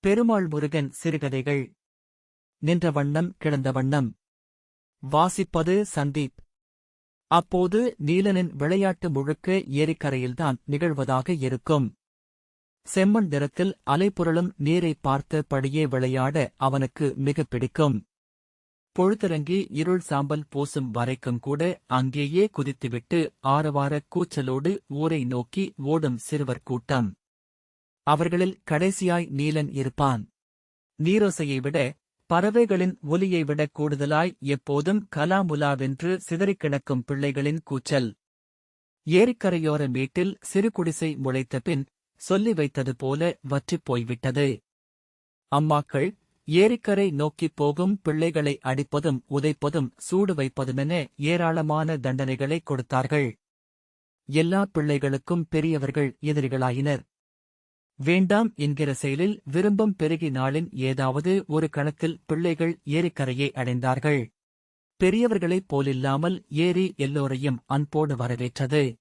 பெருமாள் முருகன் சிறுகதைகள். நின்ற வண்ணம் கிடந்த வண்ணம். வாசிப்பது சந்தீப். அப்போது நீலனின் விளையாட்டு முழுக்க ஏரிக்கரையில்தான் நிகழ்வதாக இருக்கும். செம்மண் நிறத்தில் அலைப்புரளும் நீரை பார்த்தபடியே விளையாட அவனுக்கு மிகப் பிடிக்கும். பொழுதிறங்கி இருள் சாம்பல் பூசும் வரைக்கும் கூட அங்கேயே குதித்துவிட்டு ஆரவாரக் கூச்சலோடு ஊரை நோக்கி ஓடும் சிறுவர் கூட்டம். அவர்களில் கடைசியாய் நீலன் இருப்பான். நீரோசையை விட பறவைகளின் ஒலியை விட கூடுதலாய் எப்போதும் கலாமுலாவென்று சிதறிக் கிடக்கும் பிள்ளைகளின் கூச்சல். ஏரிக்கரையோர வீட்டில் சிறு குடிசை முளைத்த பின் சொல்லி வைத்தது போல வற்றிப் போய்விட்டது. அம்மாக்கள் ஏரிக்கரை நோக்கிப் போகும் பிள்ளைகளை அடிப்பதும் உதைப்பதும் சூடு வைப்பதுமென ஏராளமான தண்டனைகளை கொடுத்தார்கள். எல்லா பிள்ளைகளுக்கும் பெரியவர்கள் எதிரிகளாயினர். வேண்டாம் என்கிற செயலில் விரும்பம் பெருகி நாளின் ஏதாவது ஒரு கணத்தில் பிள்ளைகள் ஏரிக்கரையை அடைந்தார்கள். பெரியவர்களைப் போலில்லாமல் ஏரி எல்லோரையும் அன்போடு வரவேற்றது.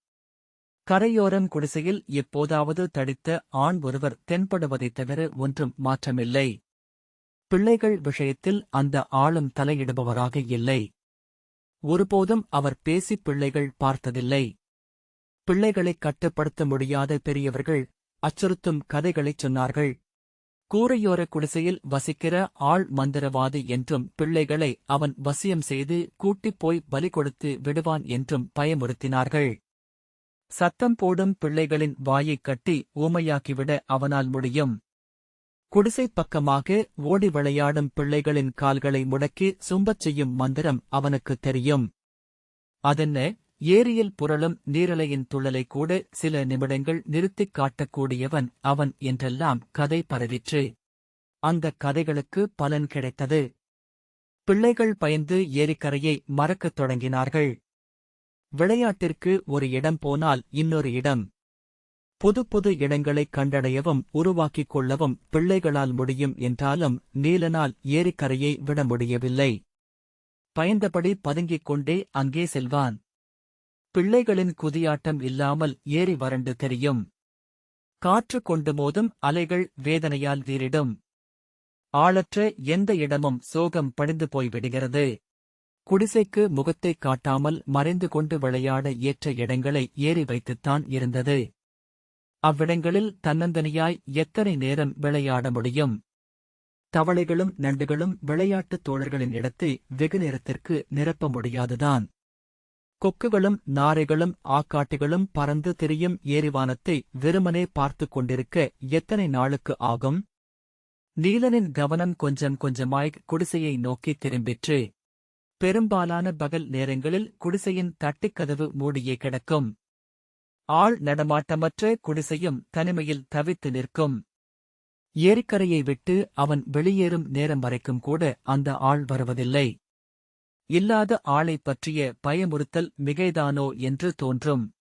கரையோரம் குடிசையில் எப்போதாவது தடித்த ஆண் ஒருவர் தென்படுவதைத் தவிர ஒன்றும் மாற்றமில்லை. பிள்ளைகள் விஷயத்தில் அந்த ஆளும் தலையிடுபவராக இல்லை. ஒருபோதும் அவர் பேசிப் பிள்ளைகள் பார்த்ததில்லை. பிள்ளைகளைக் கட்டுப்படுத்த முடியாத பெரியவர்கள் அச்சுறுத்தும் கதைகளைச் சொன்னார்கள். கூரையோர குடிசையில் வசிக்கிற ஆள் மந்திரவாதி என்றும் பிள்ளைகளை அவன் வசியம் செய்து கூட்டிப் போய் பலி கொடுத்து விடுவான் என்றும் பயமுறுத்தினார்கள். சத்தம் போடும் பிள்ளைகளின் வாயைக் கட்டி ஊமையாக்கிவிட அவனால் முடியும். குடிசைப் பக்கமாக ஓடி விளையாடும் பிள்ளைகளின் கால்களை முடக்கி சும்பச் செய்யும் மந்திரம் அவனுக்குத் தெரியும். அதென்ன? ஏரியில் புரளும் நீரலையின் துள்ளலை கூட சில நிமிடங்கள் நிறுத்திக் காட்டக்கூடியவன் அவன் என்றெல்லாம் கதை பரவிற்று. அந்தக் கதைகளுக்கு பலன் கிடைத்தது. பிள்ளைகள் பயந்து ஏரிக்கரையை மறக்கத் தொடங்கினார்கள். விளையாட்டிற்கு ஒரு இடம் போனால் இன்னொரு இடம். புது புது இடங்களைக் கண்டடையவும் உருவாக்கிக் கொள்ளவும் பிள்ளைகளால் முடியும் என்றாலும் நீலனால் ஏரிக்கரையை விட முடியவில்லை. பயந்தபடி பதுங்கிக் கொண்டே அங்கே செல்வான். பிள்ளைகளின் குதியாட்டம் இல்லாமல் ஏறி வறண்டு தெரியும். காற்று கொண்டு மோதும் அலைகள் வேதனையால் வீறிடும். ஆளற்ற எந்த இடமும் சோகம் படிந்து போய்விடுகிறது குடிசைக்கு முகத்தைக் காட்டாமல் மறைந்து கொண்டு விளையாட ஏற்ற இடங்களை ஏறி வைத்துத்தான் இருந்தது. அவ்விடங்களில் தன்னந்தனியாய் எத்தனை நேரம் விளையாட முடியும்? தவளைகளும் நண்டுகளும் விளையாட்டுத் தோழர்களின் இடத்தை வெகு நேரத்திற்கு நிரப்ப முடியாதுதான். கொக்குகளும் நாரைகளும் ஆக்காட்டிகளும் பறந்து திரியும் ஏரிவானத்தை வெறுமனே பார்த்துக் கொண்டிருக்க எத்தனை நாளுக்கு ஆகும்? நீலனின் கவனம் கொஞ்சம் கொஞ்சமாய் குடிசையை நோக்கி திரும்பிற்று. பெரும்பாலான பகல் நேரங்களில் குடிசையின் தட்டிக்கதவு மூடியே கிடக்கும். ஆள் நடமாட்டமற்ற குடிசையும் தனிமையில் தவித்து நிற்கும். ஏரிக்கரையை விட்டு அவன் வெளியேறும் நேரம் வரைக்கும் கூட அந்த ஆள் வருவதில்லை. இல்லாத ஆளைப் பற்றிய பயமுறுத்தல் மிகைதானோ என்று தோன்றும்.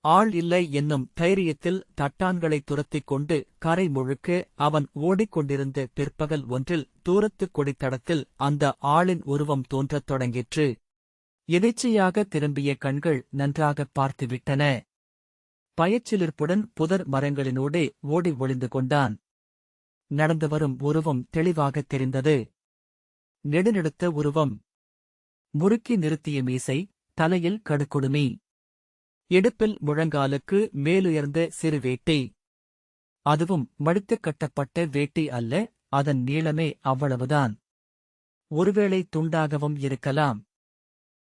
ஆள் இல்லை என்னும் தைரியத்தில் தட்டான்களைத் துரத்திக் கொண்டு கரை முழுக்க அவன் ஓடிக்கொண்டிருந்த பிற்பகல் ஒன்றில் தூரத்துக் கொடித்தடத்தில் அந்த ஆளின் உருவம் தோன்றத் தொடங்கிற்று. எதிர்ச்சியாக திரும்பிய கண்கள் நன்றாகப் பார்த்துவிட்டன. பயச்சிலிர்ப்புடன் புதர் மரங்களினூடே ஓடி ஒளிந்து கொண்டான். நடந்து வரும் உருவம் தெளிவாகத் தெரிந்தது. நெடுநெடுத்த உருவம் முறுக்கி நிறுத்திய மீசை தலையில் கடுக்குடுமி. இடுப்பில் முழங்காலுக்கு மேலுயர்ந்த சிறு வேட்டி. அதுவும் மடித்துக் கட்டப்பட்ட வேட்டி அல்ல அதன் நீளமே அவ்வளவுதான். ஒருவேளை துண்டாகவும் இருக்கலாம்.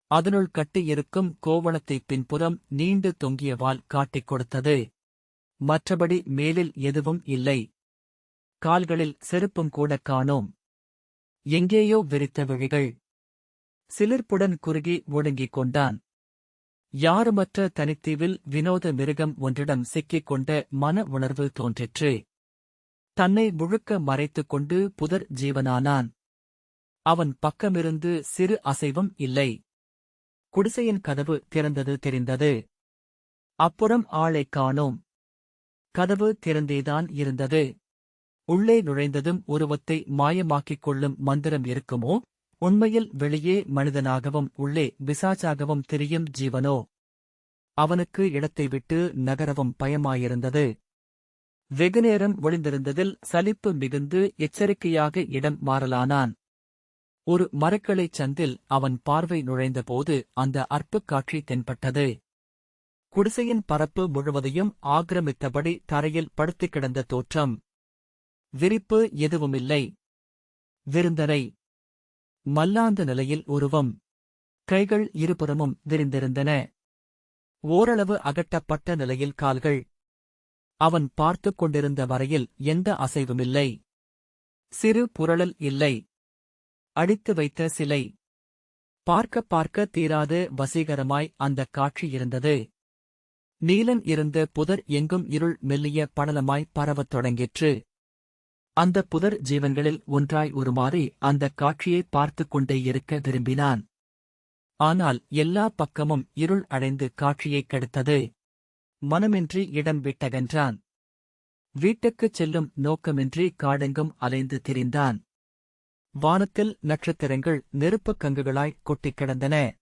அதனுள் கட்டியிருக்கும் கோவளத்தைப் பின்புறம் நீண்டு தொங்கிய வால் காட்டிக் கொடுத்தது. மற்றபடி மேலில் எதுவும் இல்லை. கால்களில் செருப்பும் கூட காணோம். எங்கேயோ விரித்த விழிகள். சிலிர்ப்புடன் குறுகி ஒடுங்கிக் கொண்டான். யாருமற்ற தனித்தீவில் வினோத மிருகம் ஒன்றிடம் சிக்கிக் கொண்ட மன உணர்வு தோன்றிற்று. தன்னை முழுக்க மறைத்துக் கொண்டு புதர் ஜீவனானான். அவன் பக்கமிருந்து சிறு அசைவும் இல்லை. குடிசையின் கதவு திறந்தது தெரிந்தது. அப்புறம் ஆளைக் காணோம். கதவு திறந்தேதான் இருந்தது. உள்ளே நுழைந்ததும் உருவத்தை மாயமாக்கிக் கொள்ளும் மந்திரம் இருக்குமோ? உண்மையில் வெளியே மனிதனாகவும் உள்ளே பிசாச்சாகவும் தெரியும் ஜீவனோ? அவனுக்கு இடத்தை விட்டு நகரவும் பயமாயிருந்தது. வெகுநேரம் ஒளிந்திருந்ததில் சலிப்பு மிகுந்து எச்சரிக்கையாக இடம் மாறலானான். ஒரு மரக்களைச் சந்தில் அவன் பார்வை நுழைந்தபோது அந்த அற்புக் காட்சி தென்பட்டது. குடிசையின் பரப்பு முழுவதையும் ஆக்கிரமித்தபடி தரையில் படுத்துக் கிடந்த தோற்றம். விரிப்பு எதுவுமில்லை. விருந்தரை மல்லாந்த நிலையில் உருவம். கைகள் இருபுறமும் விரிந்திருந்தன. ஓரளவு அகட்டப்பட்ட நிலையில் கால்கள். அவன் பார்த்துக் கொண்டிருந்த வரையில் எந்த அசைவுமில்லை சிறு புரளல் இல்லை. அடித்து வைத்த சிலை. பார்க்க பார்க்க தீராது வசீகரமாய் அந்தக் காட்சி இருந்தது. நீலன் இருந்த புதர் எங்கும் இருள் மெல்லிய படலமாய் பரவத் தொடங்கிற்று. அந்த புதர் ஜீவன்களில் ஒன்றாய் உருமாறி அந்தக் காட்சியை பார்த்து கொண்டே இருக்க விரும்பினான். ஆனால் எல்லா பக்கமும் இருள் அடைந்து காட்சியைக் கெடுத்தது. மனமின்றி இடம் விட்டகன்றான். வீட்டுக்குச் செல்லும் நோக்கமின்றி காடெங்கும் அலைந்து திரிந்தான். வானத்தில் நட்சத்திரங்கள் நெருப்புக் கங்குகளாய் கொட்டிக் கிடந்தன.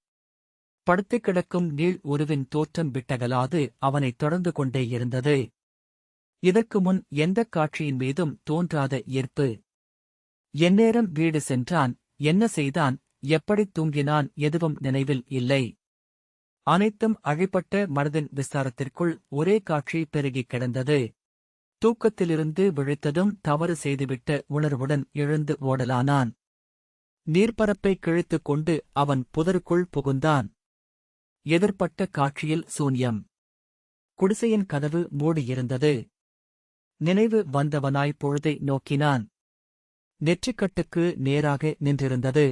படுத்துக் கிடக்கும் நீள் உருவின் தோற்றம் விட்டகலாது அவனைத் தொடர்ந்து கொண்டே இருந்தது. இதற்கு முன் எந்தக் காட்சியின் மீதும் தோன்றாத ஈர்ப்பு எந்நேரம் வீடு சென்றான் என்ன செய்தான் எப்படித் தூங்கினான் எதுவும் நினைவில் இல்லை. அனைத்தும் அழிப்பட்ட மனதின் விசாரத்திற்குள் ஒரே காட்சி பெருகிக் கிடந்தது. தூக்கத்திலிருந்து விழித்ததும் தவறு செய்துவிட்ட உணர்வுடன் எழுந்து ஓடலானான். நீர்ப்பரப்பை கிழித்துக் கொண்டு அவன் புதருக்குள் புகுந்தான். எதிர்ப்பட்ட காட்சியில் சூன்யம். குடிசையின் கதவு மூடியிருந்தது. நினைவு வந்தவனாய் பொழுதை நோக்கினான். நெற்றிக்கட்டுக்கு நேராக நின்றிருந்தது.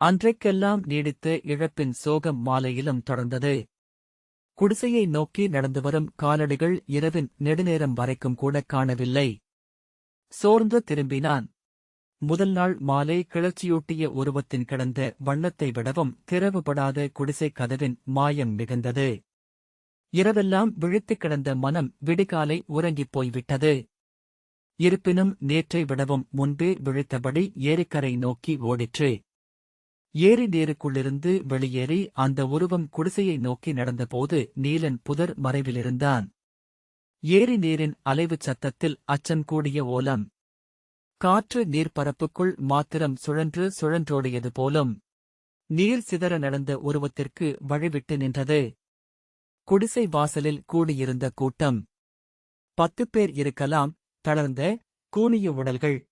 அன்றைக்கெல்லாம் நீடித்த இழப்பின் சோகம் மாலையிலும் தொடர்ந்தது. குடிசையை நோக்கி நடந்து வரும் காலடிகள் இரவின் நெடுநேரம் வரைக்கும் கூட காணவில்லை. சோர்ந்து திரும்பினான். முதல் நாள் மாலை கிளர்ச்சியூட்டிய உருவத்தின் கிடந்த வண்ணத்தை விடவும் திறவுபடாத குடிசை கதவின் மாயம் மிகுந்தது. இரவெல்லாம் விழித்துக் கிடந்த மனம் விடுகாலை உறங்கிப் போய்விட்டது. இருப்பினும் நேற்றை விடவும் முன்பே விழித்தபடி ஏரிக்கரை நோக்கி ஓடிற்று. ஏரி நீருக்குள்ளிருந்து வெளியேறி அந்த உருவம் குடிசையை நோக்கி நடந்தபோது நீலன் புதர் மறைவிலிருந்தான். ஏரி நீரின் அலைவுச் சத்தத்தில் அச்சம் கூடிய ஓலம். காற்று நீர்ப்பரப்புக்குள் மாத்திரம் சுழன்று சுழன்றோடியது போலும். நீர் சிதற நடந்த உருவத்திற்கு வழிவிட்டு நின்றது. குடிசை வாசலில் கூடியிருந்த கூட்டம். பத்து பேர் இருக்கலாம் தளர்ந்த கூனிய உடல்கள்.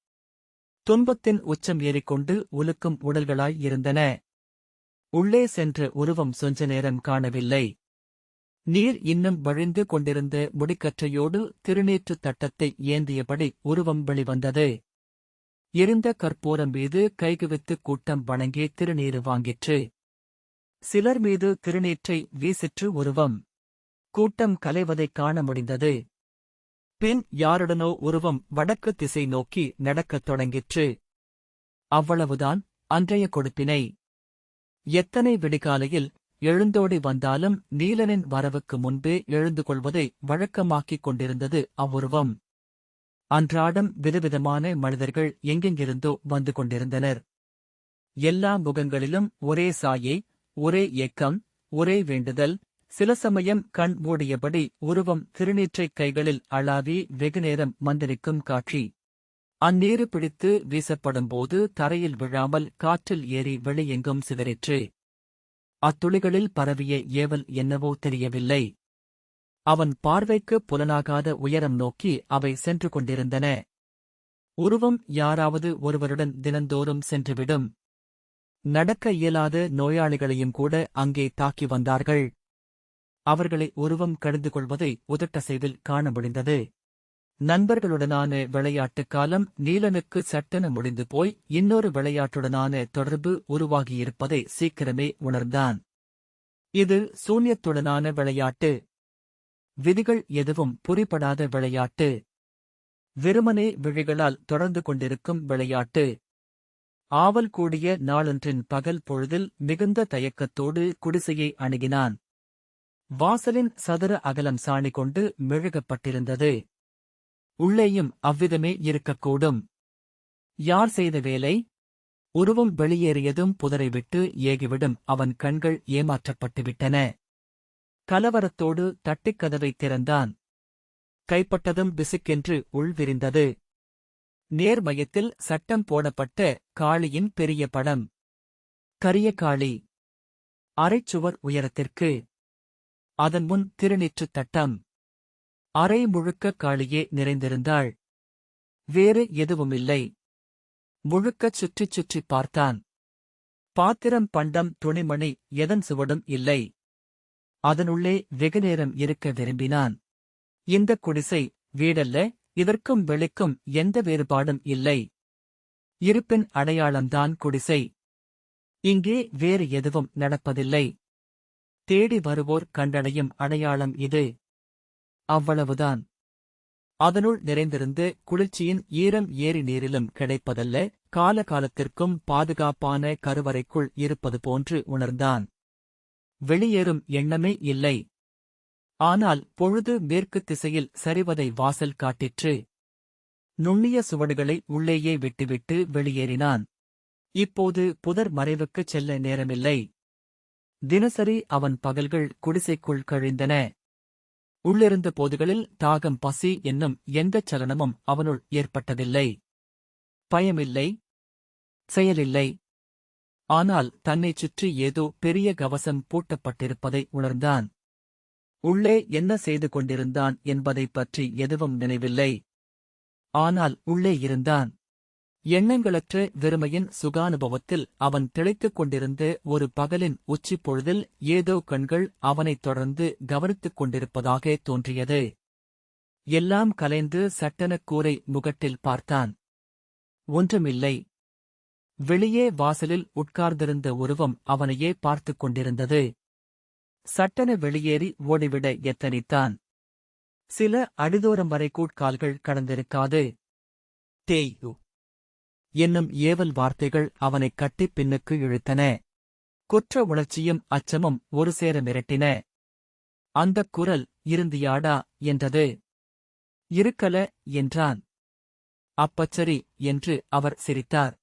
துன்பத்தின் உச்சம் ஏறிக்கொண்டு உலுக்கும் உடல்களாய் இருந்தன. உள்ளே சென்ற உருவம் சொஞ்ச நேரம் காணவில்லை. நீர் இன்னும் வழிந்து கொண்டிருந்த முடிக்கற்றையோடு திருநீற்றுத் தட்டத்தை ஏந்தியபடி உருவம் வெளிவந்தது. எரிந்த கற்பூரம் மீது கைகுவித்து கூட்டம் வணங்கி திருநீறு வாங்கிற்று. சிலர் மீது திருநீற்றை வீசிற்று உருவம். கூட்டம் கலைவதைக் காண முடிந்தது. பின் யாருடனோ உருவம் வடக்கு திசை நோக்கி நடக்கத் தொடங்கிற்று. அவ்வளவுதான் அன்றைய கொடுப்பினை. எத்தனை விடிகாலையில் எழுந்தோடி வந்தாலும் நீலனின் வரவுக்கு முன்பே எழுந்து கொள்வதை வழக்கமாக்கிக் கொண்டிருந்தது அவ்வுருவம். அன்றாடம் விதவிதமான மனிதர்கள் எங்கெங்கிருந்தோ வந்து கொண்டிருந்தனர். எல்லா முகங்களிலும் ஒரே சாயை ஒரே ஏக்கம் ஒரே வேண்டுதல். சில சமயம் கண் மூடியபடி உருவம் திருநீற்றைக் கைகளில் அளாவி வெகுநேரம் மந்திரிக்கும் காட்சி. அந்நீரு பிடித்து வீசப்படும்போது தரையில் விழாமல் காற்றில் ஏறி வெளியெங்கும் சிதறிற்று. அத்துளிகளில் பரவிய ஏவல் என்னவோ தெரியவில்லை. அவன் பார்வைக்கு புலனாகாத உயரம் நோக்கி அவை சென்று கொண்டிருந்தன. உருவம் யாராவது ஒருவருடன் தினந்தோறும் சென்றுவிடும். நடக்க இயலாத நோயாளிகளையும் கூட அங்கே தாக்கி வந்தார்கள். அவர்களை உருவம் கடந்து கொள்வதை உதட்ட செய்தில் காண முடிந்தது. நண்பர்களுடனான விளையாட்டுக் காலம் நீலனுக்கு சட்டென முடிந்து போய் இன்னொரு விளையாட்டுடனான தொடர்பு உருவாகியிருப்பதை சீக்கிரமே உணர்ந்தான். இது சூன்யத்துடனான விளையாட்டு. விதிகள் எதுவும் புரிபடாத விளையாட்டு. வெறுமனே விழிகளால் தொடர்ந்து கொண்டிருக்கும் விளையாட்டு. ஆவல் கூடிய நாளன்றின் பகல் பொழுதில் மிகுந்த தயக்கத்தோடு குடிசையை அணுகினான். வாசலின் சதுர அகலம் சாணி கொண்டு மெழுகப்பட்டிருந்தது. உள்ளேயும் அவ்விதமே இருக்கக்கூடும். யார் செய்த வேலை? உருவம் வெளியேறியதும் புதரை விட்டு ஏகிவிடும் அவன் கண்கள் ஏமாற்றப்பட்டுவிட்டன. கலவரத்தோடு தட்டிக் கதவை திறந்தான். கைப்பட்டதும் பிசுக்கென்று உள்விரிந்தது நேர்மையத்தில் சட்டம் போடப்பட்ட காளியின் பெரிய படம். கரிய காளி. அரைச்சுவர் உயரத்திற்கு. அதன் முன் திருநிற்று தட்டம். அரை முழுக்க காளியே நிறைந்திருந்தாள். வேறு எதுவுமில்லை. முழுக்கச் சுற்றிச் சுற்றிப் பார்த்தான். பாத்திரம் பண்டம் துணிமணி எதன் சுவடும் இல்லை. அதனுள்ளே வெகுநேரம் இருக்க விரும்பினான். இந்த குடிசை வீடல்ல? இதற்கும் வெளிக்கும் எந்த வேறுபாடும் இல்லை. இருப்பின் அடையாளம்தான் குடிசை. இங்கே வேறு எதுவும் நடப்பதில்லை. தேடி வருவோர் கண்டடையும் அடையாளம் இது. அவ்வளவுதான். அதனுள் நிறைந்திருந்து குளிர்ச்சியின் ஈரம் ஏரி நீரிலும் கிடைப்பதல்ல காலகாலத்திற்கும் பாதுகாப்பான கருவறைக்குள் இருப்பது போன்று உணர்ந்தான். வெளியேறும் எண்ணமே இல்லை. ஆனால் பொழுது மேற்கு திசையில் சரிவதை வாசல் காட்டிற்று. நுண்ணிய சுவடுகளை உள்ளேயே விட்டுவிட்டு வெளியேறினான். இப்போது புதர் மறைவுக்குச் செல்ல நேரமில்லை. தினசரி அவன் பகல்கள் குடிசைக்குள் கழிந்தன. உள்ளிருந்த போதுகளில் தாகம் பசி என்னும் எந்தச் சலனமும் அவனுள் ஏற்பட்டதில்லை. பயமில்லை. செயலில்லை. ஆனால் தன்னைச் சுற்றி ஏதோ பெரிய கவசம் பூட்டப்பட்டிருப்பதை உணர்ந்தான். உள்ளே என்ன செய்து கொண்டிருந்தான் என்பதைப் பற்றி எதுவும் நினைவில்லை. ஆனால் உள்ளே இருந்தான். எண்ணங்களற்ற வெறுமையின் சுகானுபவத்தில் அவன் திளைத்துக் கொண்டிருந்த ஒரு பகலின் உச்சிப் பொழுதில் ஏதோ கண்கள் அவனைத் தொடர்ந்து கவனித்துக் கொண்டிருப்பதாக தோன்றியது. எல்லாம் கலைந்து சட்டெனக் கூரை முகட்டில் பார்த்தான். ஒன்றுமில்லை. வெளியே வாசலில் உட்கார்ந்திருந்த உருவம் அவனையே பார்த்துக் கொண்டிருந்தது. சட்டென வெளியேறி ஓடிவிட எத்தனித்தான். சில அடிதோரம் வரை கூட்கால்கள் கடந்திருக்காது. தேயு என்னும் ஏவல் வார்த்தைகள் அவனைக் கட்டிப் பின்னுக்கு இழுத்தன. குற்ற உணர்ச்சியும் அச்சமும் ஒரு சேர மிரட்டின. அந்தக் குரல் இருந்தியாடா என்றது. இருக்கல என்றான். அப்பச்சரி என்று அவர் சிரித்தார்.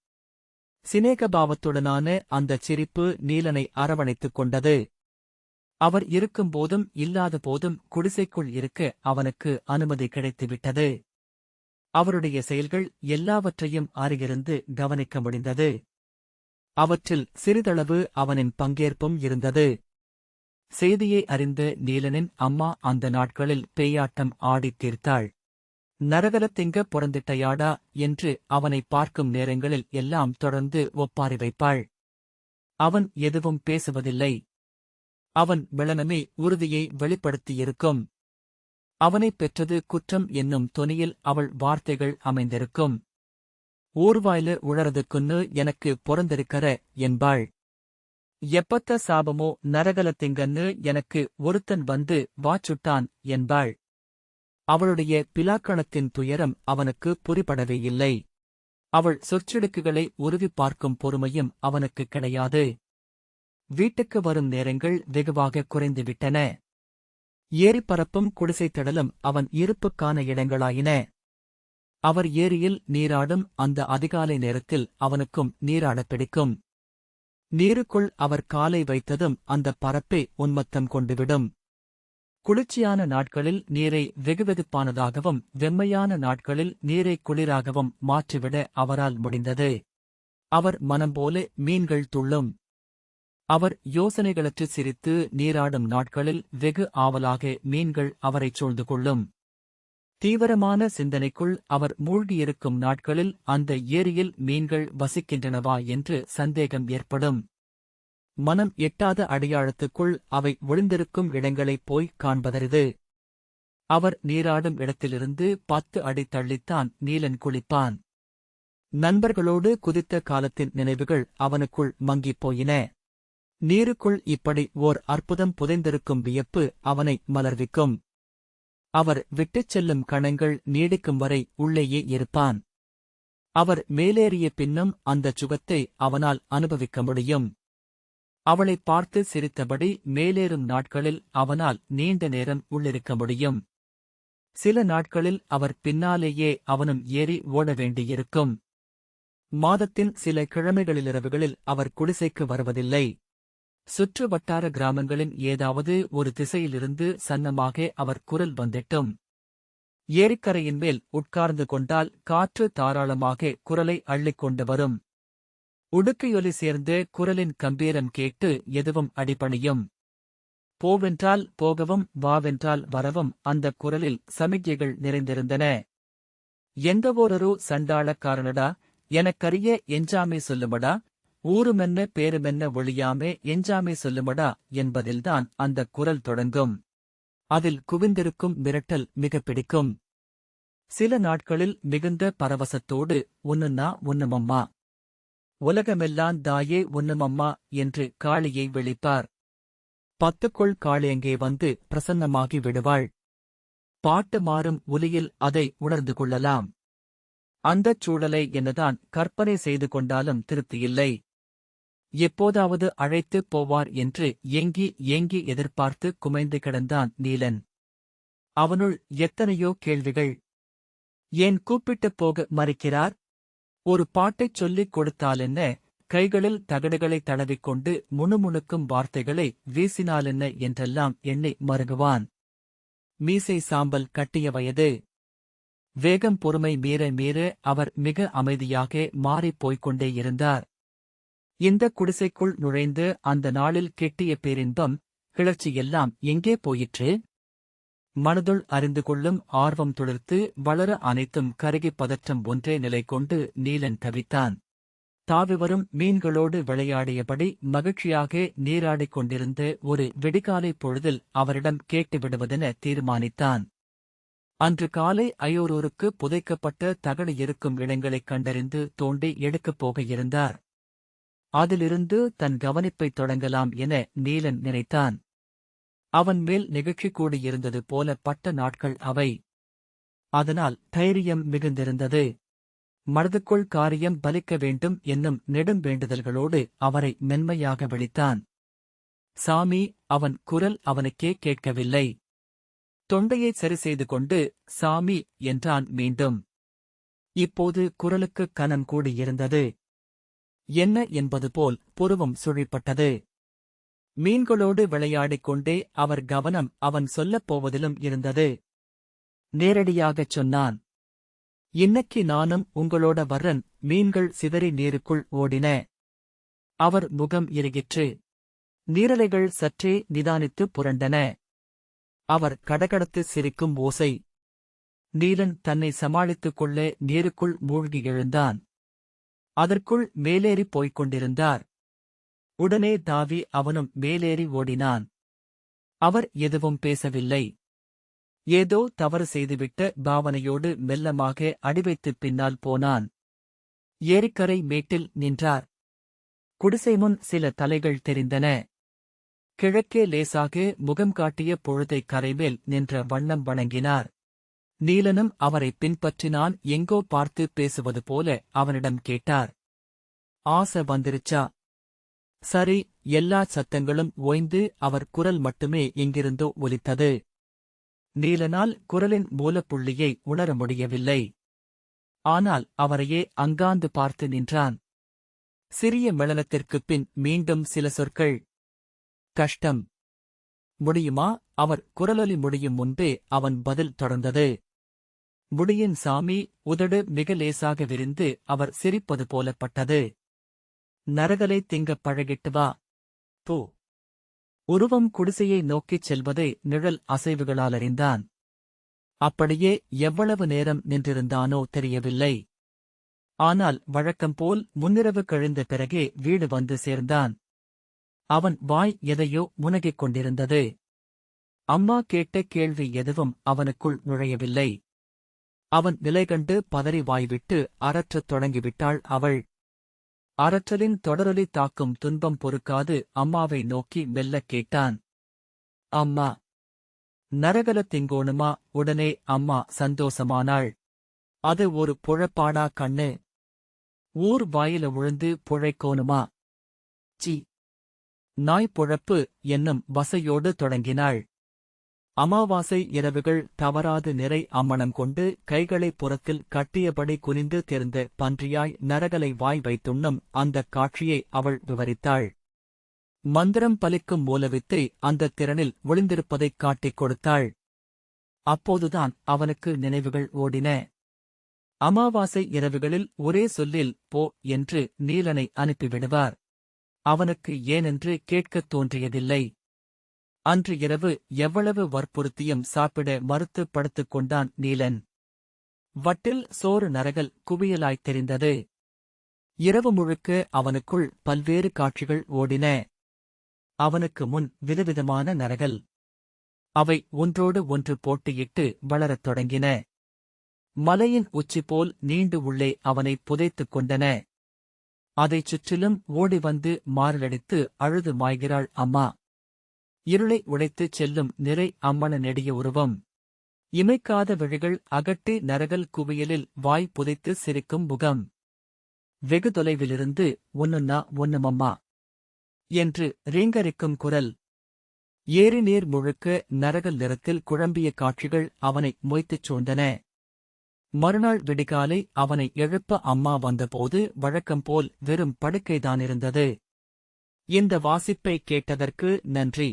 சிநேகபாவத்துடனான அந்தச் சிரிப்பு நீலனை அரவணைத்துக் கொண்டது. அவர் இருக்கும்போதும் இல்லாத போதும் குடிசைக்குள் இருக்க அவனுக்கு அனுமதி கிடைத்துவிட்டது. அவருடைய செயல்கள் எல்லாவற்றையும் அருகிருந்து கவனிக்க முடிந்தது. அவற்றில் சிறிதளவு அவனின் பங்கேற்பும் இருந்தது. செய்தியை அறிந்த நீலனின் அம்மா அந்த நாட்களில் பேயாட்டம் ஆடித் தீர்த்தாள். நரகலத்திங்க புறந்திட்டையாடா? என்று அவனை பார்க்கும் நேரங்களில் எல்லாம் தொடர்ந்து ஒப்பாரி வைப்பாள். அவன் எதுவும் பேசுவதில்லை. அவன் விளனமே உறுதியை வெளிப்படுத்தியிருக்கும். அவனைப் பெற்றது குற்றம் என்னும் தொனியில் அவள் வார்த்தைகள் அமைந்திருக்கும். ஊர்வாயில உழறதுக்குன்னு எனக்கு பொறந்திருக்கற என்பாள். எப்பத்த சாபமோ நரகலத்திங்கன்னு எனக்கு ஒருத்தன் வந்து வாச்சுட்டான் என்பாள். அவளுடைய பிலாக்கணத்தின் துயரம் அவனுக்கு புரிபடவே இல்லை. அவள் சொற்சிடுக்குகளை உருவிப் பார்க்கும் பொறுமையும் அவனுக்கு கிடையாது. வீட்டுக்கு வரும் நேரங்கள் வெகுவாக குறைந்துவிட்டன. ஏரிப்பரப்பும் குடிசைத்தடலும் அவன் இருப்புக்கான இடங்களாயின. அவர் ஏரியில் நீராடும் அந்த அதிகாலை நேரத்தில் அவனுக்கும் நீராடப் பிடிக்கும். நீருக்குள் அவர் காலை வைத்ததும் அந்த பரப்பை உன்மத்தம் கொண்டுவிடும். குளிர்ச்சியான நாட்களில் நீரை வெகுவெதுப்பானதாகவும் வெம்மையான நாட்களில் நீரை குளிராகவும் மாற்றிவிட அவரால் முடிந்தது. அவர் மனம் போல மீன்கள் துள்ளும். அவர் யோசனைகளற்று சிரித்து நீராடும் நாட்களில் வெகு ஆவலாக மீன்கள் அவரைச் சூழ்ந்து கொள்ளும். தீவிரமான சிந்தனைக்குள் அவர் மூழ்கியிருக்கும் நாட்களில் அந்த ஏரியில் மீன்கள் வசிக்கின்றனவா என்று சந்தேகம் ஏற்படும். மனம் எட்டாத அடையாளத்துக்குள் அவை ஒளிந்திருக்கும் இடங்களைப் போய் காண்பதறிது. அவர் நீராடும் இடத்திலிருந்து பத்து அடி தள்ளித்தான் நீலன் குளிப்பான். நண்பர்களோடு குதித்த காலத்தின் நினைவுகள் அவனுக்குள் மங்கிப் போயின. நீருக்குள் இப்படி ஓர் அற்புதம் புதைந்திருக்கும் வியப்பு அவனை மலர்விக்கும். அவர் விட்டுச் செல்லும் கணங்கள் நீடிக்கும் வரை உள்ளேயே இருப்பான். அவர் மேலேறிய பின்னும் அந்தச் சுகத்தை அவனால் அனுபவிக்க முடியும். அவளைப் பார்த்து சிரித்தபடி மேலேறும் நாட்களில் அவனால் நீண்ட நேரம் உள்ளிருக்க முடியும். சில நாட்களில் அவர் பின்னாலேயே அவனும் ஏறி ஓட வேண்டியிருக்கும். மாதத்தின் சில கிழமைகளிலிரவுகளில் அவர் குடிசைக்கு வருவதில்லை. சுற்று வட்டார கிராமங்களின் ஏதாவது ஒரு திசையிலிருந்து சன்னமாக அவர் குரல் வந்திட்டும். ஏரிக்கரையின் மேல் உட்கார்ந்து கொண்டால் காற்று தாராளமாக குரலை அள்ளிக்கொண்டு வரும். உடுக்கையொலி சேர்ந்து குரலின் கம்பீரம் கேட்டு எதுவும் அடிபணியும். போவென்றால் போகவும் வாவென்றால் வரவும் அந்த குரலில் சமிக்ஞைகள் நிறைந்திருந்தன. எந்தவோரொரு சண்டாளக்காரனடா? எனக்கரிய எஞ்சாமே சொல்லுமடா? ஊருமென்ன பேருமென்ன ஒழியாமே எஞ்சாமே சொல்லுமடா என்பதில்தான் அந்த குரல் தொடங்கும். அதில் குவிந்திருக்கும் மிரட்டல் மிக பிடிக்கும். சில நாட்களில் மிகுந்த பரவசத்தோடு உன்னுன்னா உன்னுமம்மா உலகமெல்லாம் தாயே உன்னுமம்மா என்று காளியை வெளிப்பார் பத்துக்குள் காளியங்கே வந்து பிரசன்னமாகி விடுவாள். பாட்டு மாறும் ஒலியில் அதை உணர்ந்து கொள்ளலாம். அந்தச் சூழலை என்னதான் கற்பனை செய்து கொண்டாலும் திருப்தியில்லை எப்போதாவது அழைத்துப் போவார் என்று ஏங்கி ஏங்கி எதிர்பார்த்து குமைந்து கிடந்தான் நீலன். அவனுள் எத்தனையோ கேள்விகள். ஏன் கூப்பிட்டுப் போக மறுக்கிறார்? ஒரு பாட்டைச் சொல்லிக் கொடுத்தாலென்ன? கைகளில் தகடுகளை தடவிக்கொண்டு முணுமுணுக்கும் வார்த்தைகளை வீசினாலென்ன என்றெல்லாம் எண்ணி மருகுவான். மீசை சாம்பல் கட்டிய வயது. வேகம் பொறுமை மீற மீற அவர் மிக அமைதியாக மாறிப் போய்க்கொண்டே இருந்தார். இந்த குடிசைக்குள் நுழைந்து அந்த நாளில் கெட்டிய பேரின்பம் கிளர்ச்சியெல்லாம் எங்கே போயிற்று? மனதுள் அறிந்து கொள்ளும் ஆர்வம் துளிர்த்து வளர அனைத்தும் கருகி பதற்றம் ஒன்றே நிலை கொண்டு நீலன் தவித்தான். தாவி வரும் மீன்களோடு விளையாடியபடி மகிழ்ச்சியாக நீராடிக் கொண்டிருந்த ஒரு வெடிகாலை பொழுதில் அவரிடம் கேட்டுவிடுவதென தீர்மானித்தான். அன்று காலை அயோரூருக்கு புதைக்கப்பட்ட தகடு இருக்கும் இடங்களைக் கண்டறிந்து தோண்டி எடுக்கப் போக இருந்தார். அதிலிருந்து தன் கவனிப்பைத் தொடங்கலாம் என நீலன் நினைத்தான். அவன் மேல் நிகழ்ச்சி கூடியிருந்தது போல பட்ட நாட்கள் அவை. அதனால் தைரியம் மிகுந்திருந்தது. மனதுக்குள் காரியம் பலிக்க வேண்டும் என்னும் நெடும் வேண்டுதல்களோடு அவரை மென்மையாக விழித்தான். சாமி அவன் குரல் அவனுக்கே கேட்கவில்லை. தொண்டையை சரி செய்து கொண்டு சாமி என்றான் மீண்டும். இப்போது குரலுக்கு கனம் கூடியிருந்தது. என்ன என்பது போல் புருவம் சுழிப்பட்டது. மீன்களோடு விளையாடிக் கொண்டே அவர் கவனம் அவன் சொல்லப் போவதிலும் இருந்தது. நேரடியாகச் சொன்னான் இன்னைக்கு நானும் உங்களோட வர்றன் மீன்கள் சிதறி நீருக்குள் ஓடின. அவர் முகம் இறுகிற்று. நீரலைகள் சற்றே நிதானித்து புரண்டன. அவர் கடகடத்து சிரிக்கும் ஓசை. நீலன் தன்னை சமாளித்துக் கொள்ள நீருக்குள் மூழ்கி எழுந்தான். அதற்குள் மேலேறிப் போய்க் கொண்டிருந்தார் உடனே தாவி அவனும் மேலேறி ஓடினான். அவர் எதுவும் பேசவில்லை. ஏதோ தவறு செய்துவிட்ட பாவனையோடு மெல்லமாக அடிவைத்து பின்னால் போனான். ஏரிக்கரை மேட்டில் நின்றார். குடிசை முன் சில தலைகள் தெரிந்தன. கிழக்கே லேசாக முகம் காட்டிய பொழுதை கரைமேல் நின்ற வண்ணம் வணங்கினார். நீலனும் அவரை பின்பற்றினான். எங்கோ பார்த்து பேசுவது போல அவனிடம் கேட்டார். ஆசை வந்துருச்சா? சரி எல்லா சத்தங்களும் ஓய்ந்து அவர் குரல் மட்டுமே எங்கிருந்தோ ஒலித்தது. நீலனால் குரலின் மூலப்புள்ளியை உணர முடியவில்லை. ஆனால் அவரையே அங்காந்து பார்த்து நின்றான். சிறிய மெளனத்திற்குப் பின் மீண்டும் சில சொற்கள். கஷ்டம். முடியுமா? அவர் குரலொலி முடியும் முன்பே அவன் பதில் தொடர்ந்தது. முடியின் சாமி உதடு மிக லேசாக விரிந்து அவர் சிரிப்பது போலப்பட்டது. நரகலை திங்கப் பழகிட்டு வா. போ. உருவம் குடிசையை நோக்கிச் செல்வதை நிழல் அசைவுகளால் அறிந்தான். அப்படியே எவ்வளவு நேரம் நின்றிருந்தானோ தெரியவில்லை. ஆனால் வழக்கம்போல் முன்னிரவு கழிந்த பிறகே வீடு வந்து சேர்ந்தான். அவன் வாய் எதையோ முனகிக் கொண்டிருந்தது. அம்மா கேட்ட கேள்வி எதுவும் அவனுக்குள் நுழையவில்லை. அவன் நிலை கண்டு பதறி வாய்விட்டு அறற்றத் தொடங்கிவிட்டாள் அவள். அறற்றலின் தொடரொலி தாக்கும் துன்பம் பொறுக்காது அம்மாவை நோக்கி மெல்லக் கேட்டான். அம்மா நரகல திங்கோணுமா? உடனே அம்மா சந்தோஷமானாள். அது ஒரு புழப்பாடா கண்ணு. ஊர் வாயில விழுந்து புழைக்கோணுமா? சி நாய் புழப்பு என்னும் வசையோடு தொடங்கினாள். அமாவாசை இரவுகள் தவறாது நிறை அம்மணம் கொண்டு கைகளை புறத்தில் கட்டியபடி குனிந்து தெரிந்த பன்றியாய் நரகலை வாய் வைத்துண்ணும் அந்தக் காட்சியை அவள் விவரித்தாள். மந்திரம் பலிக்கும் மூலவித்தை அந்தத் திறனில் ஒளிந்திருப்பதைக் காட்டிக் கொடுத்தாள். அப்போதுதான் அவனுக்கு நினைவுகள் ஓடின. அமாவாசை இரவுகளில் ஒரே சொல்லில் போ என்று நீலனை அனுப்பிவிடுவார். அவனுக்கு ஏனென்று கேட்கத் தோன்றியதில்லை. அன்று இரவு எவ்வளவு வற்புறுத்தியும் சாப்பிட மறுத்து படுத்துக் கொண்டான் நீலன். வட்டில் சோறு நரகல் குவியலாய்த் தெரிந்தது. இரவு முழுக்க அவனுக்குள் பல்வேறு காட்சிகள் ஓடின. அவனுக்கு முன் விதவிதமான நரகல். அவை ஒன்றோடு ஒன்று போட்டியிட்டு வளரத் தொடங்கின. மலையின் உச்சி போல் நீண்டு உள்ளே அவனை புதைத்துக் கொண்டன. அதைச் சுற்றிலும் ஓடி வந்து மாரலடித்து அழுது மாய்கிறாள் அம்மா. இருளை உடைத்துச் செல்லும் நிறை அம்மன நெடிய உருவம். இமைக்காத விழிகள் அகட்டி நரகல் குவியலில் வாய் புதைத்து சிரிக்கும் முகம். வெகு தொலைவிலிருந்து ஒன்னுன்னா ஒன்னுமம்மா என்று ரீங்கரிக்கும் குரல். ஏரி நீர் முழுக்க நரகல் நிறத்தில் குழம்பிய காட்சிகள் அவனை மொய்த்துச் சூழ்ந்தன. மறுநாள் விடிகாலை அவனை எழுப்ப அம்மா வந்தபோது வழக்கம்போல் வெறும் படுக்கைதானிருந்தது இந்த வாசிப்பை கேட்டதற்கு நன்றி.